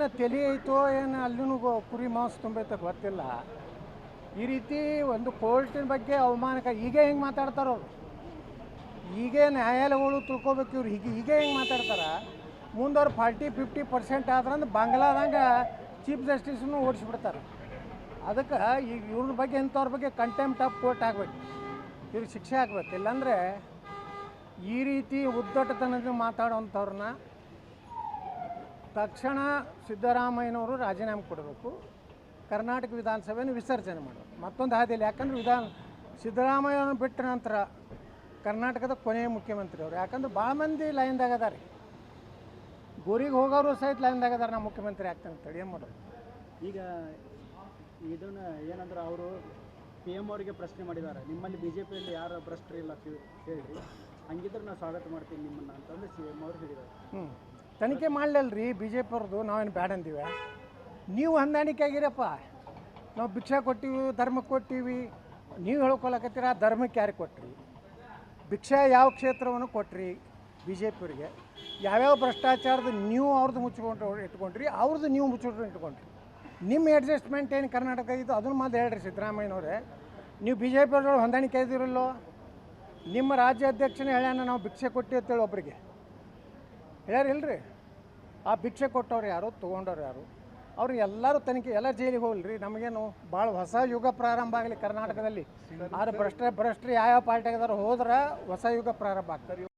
ಏನು ತಲೆ ಐತೋ ಏನು ಅಲ್ಲೂ ಕುರಿ ಮಾಂಸ ತುಂಬೈತೆ ಗೊತ್ತಿಲ್ಲ. ಈ ರೀತಿ ಒಂದು ಕೋರ್ಟಿನ ಬಗ್ಗೆ ಅವಮಾನಕ ಈಗ ಹೆಂಗೆ ಮಾತಾಡ್ತಾರೋ ಅವ್ರು? ಈಗೇ ನ್ಯಾಯಾಲಯಗಳು ತಿಳ್ಕೊಬೇಕು ಇವ್ರು. ಹೀಗೆ ಹೀಗೆ ಹೆಂಗೆ ಮಾತಾಡ್ತಾರ? ಮುಂದವ್ರು ಫಾರ್ಟಿ ಫಿಫ್ಟಿ ಪರ್ಸೆಂಟ್ ಆದ್ರಂದ್ರೆ ಬಾಂಗ್ಲಾದಾಗ ಚೀಫ್ ಜಸ್ಟಿಸ್ನು ಓಡಿಸ್ಬಿಡ್ತಾರೆ. ಅದಕ್ಕೆ ಈಗ ಇವ್ರ ಬಗ್ಗೆ ಇಂಥವ್ರ ಬಗ್ಗೆ ಕಂಟೆಂಪ್ಟ್ ಆಫ್ ಕೋರ್ಟ್ ಆಗಬೇಕು. ಇವ್ರಿಗೆ ಶಿಕ್ಷೆ ಆಗ್ಬೇಕು. ಇಲ್ಲಾಂದರೆ ಈ ರೀತಿ ಉದ್ದಟತನದಿಂದ ಮಾತಾಡೋವಂಥವ್ರನ್ನ ತಕ್ಷಣ ಸಿದ್ದರಾಮಯ್ಯನವರು ರಾಜೀನಾಮೆ ಕೊಡಬೇಕು. ಕರ್ನಾಟಕ ವಿಧಾನಸಭೆಯನ್ನು ವಿಸರ್ಜನೆ ಮಾಡಬೇಕು. ಮತ್ತೊಂದು ಹಾದಿಯಲ್ಲಿ ಯಾಕಂದ್ರೆ ವಿಧಾನ ಸಿದ್ದರಾಮಯ್ಯನ ಬಿಟ್ಟ ನಂತರ ಕರ್ನಾಟಕದ ಕೊನೆಯ ಮುಖ್ಯಮಂತ್ರಿ ಅವರು ಯಾಕಂದ್ರೆ ಭಾಳ ಮಂದಿ ಲೈನ್ದಾಗ ಅದಾರೆ. ಗೋರಿಗೆ ಹೋಗೋರು ಸಹಿತ ಲೈನ್ದಾಗ ಅದಾರೆ ನಾ ಮುಖ್ಯಮಂತ್ರಿ ಆಗ್ತಾನೆ ಅಂತೇಳಿ ಏನು ಮಾಡೋದು? ಈಗ ಇದನ್ನ ಏನಂದ್ರೆ ಅವರು ಪಿ ಎಂ ಅವರಿಗೆ ಪ್ರಶ್ನೆ ಮಾಡಿದ್ದಾರೆ. ನಿಮ್ಮಲ್ಲಿ ಬಿ ಜೆ ಪಿಯಲ್ಲಿ ಯಾರು ಭ್ರಷ್ಟರಿಲ್ಲ ಅಂತ ಹೇಳಿ. ಹಂಗಿದ್ರೆ ನಾವು ಸ್ವಾಗತ ಮಾಡ್ತೀವಿ ನಿಮ್ಮನ್ನು ಅಂತಂದು ಸಿ ಎಂ ಅವರು ಹೇಳಿದ್ದಾರೆ. ಹ್ಞೂ ತನಿಖೆ ಮಾಡಲಲ್ರಿ ಬಿ ಜೆ ಪಿ ಅವ್ರದ್ದು ನಾವೇನು ಬ್ಯಾಡ ಅಂತೀವಿ ನೀವು ಹೊಂದಾಣಿಕೆ ಆಗಿರಪ್ಪ ನಾವು ಭಿಕ್ಷೆ ಕೊಟ್ಟಿವಿ ಧರ್ಮಕ್ಕೆ ಕೊಟ್ಟಿವಿ. ನೀವು ಹೇಳ್ಕೊಳಕತ್ತೀರ ಆ ಧರ್ಮಕ್ಕೆ ಯಾರಿಗೆ ಕೊಟ್ರಿ? ಭಿಕ್ಷೆ ಯಾವ ಕ್ಷೇತ್ರವನ್ನು ಕೊಟ್ರಿ ಬಿ ಜೆ ಪಿಯವ್ರಿಗೆ ಯಾವ್ಯಾವ ಭ್ರಷ್ಟಾಚಾರದ ನೀವು ಅವ್ರದ್ದು ಮುಚ್ಚಿಕೊಂಡು ಇಟ್ಕೊಂಡ್ರಿ, ಅವ್ರದ್ದು ನೀವು ಮುಚ್ಚಿಕೊಂಡು ಇಟ್ಕೊಂಡ್ರಿ. ನಿಮ್ಮ ಅಡ್ಜಸ್ಟ್ಮೆಂಟ್ ಏನು ಕರ್ನಾಟಕ ಇದು? ಅದನ್ನು ಮಾತು ಹೇಳ್ರಿ ಸಿದ್ದರಾಮಯ್ಯನವರೇ. ನೀವು ಬಿ ಜೆ ಪಿ ಅವ್ರೊಳಗೆ ಹೊಂದಾಣಿಕೆ ಇದ್ದೀರಲ್ಲೋ ನಿಮ್ಮ ರಾಜ್ಯ ಅಧ್ಯಕ್ಷನ ಹೇಳ್ಯಾನ ನಾವು ಭಿಕ್ಷೆ ಕೊಟ್ಟಿ ಅಂತೇಳಿ ಒಬ್ಬರಿಗೆ ಹೇಳ್ಯಾರಿಲ್ರಿ ಆ ಭಿಕ್ಷೆ ಕೊಟ್ಟವ್ರು ಯಾರು ತೊಗೊಂಡವ್ರು ಯಾರು. ಅವ್ರು ಎಲ್ಲರೂ ತನಿಖೆ ಎಲ್ಲ ಜೈಲಿಗೆ ಹೋಗ್ಲಿ ನಮಗೇನು ಭಾಳ ಹೊಸ ಯುಗ ಪ್ರಾರಂಭ ಆಗಲಿ ಕರ್ನಾಟಕದಲ್ಲಿ. ಆದ್ರೆ ಭ್ರಷ್ಟ ಭ್ರಷ್ಟರು ಯಾವ್ಯಾವ ಪಾರ್ಟಿಯಾಗದಾರ ಹೋದ್ರೆ ಹೊಸ ಯುಗ ಪ್ರಾರಂಭ ಆಗ್ತಾರೆ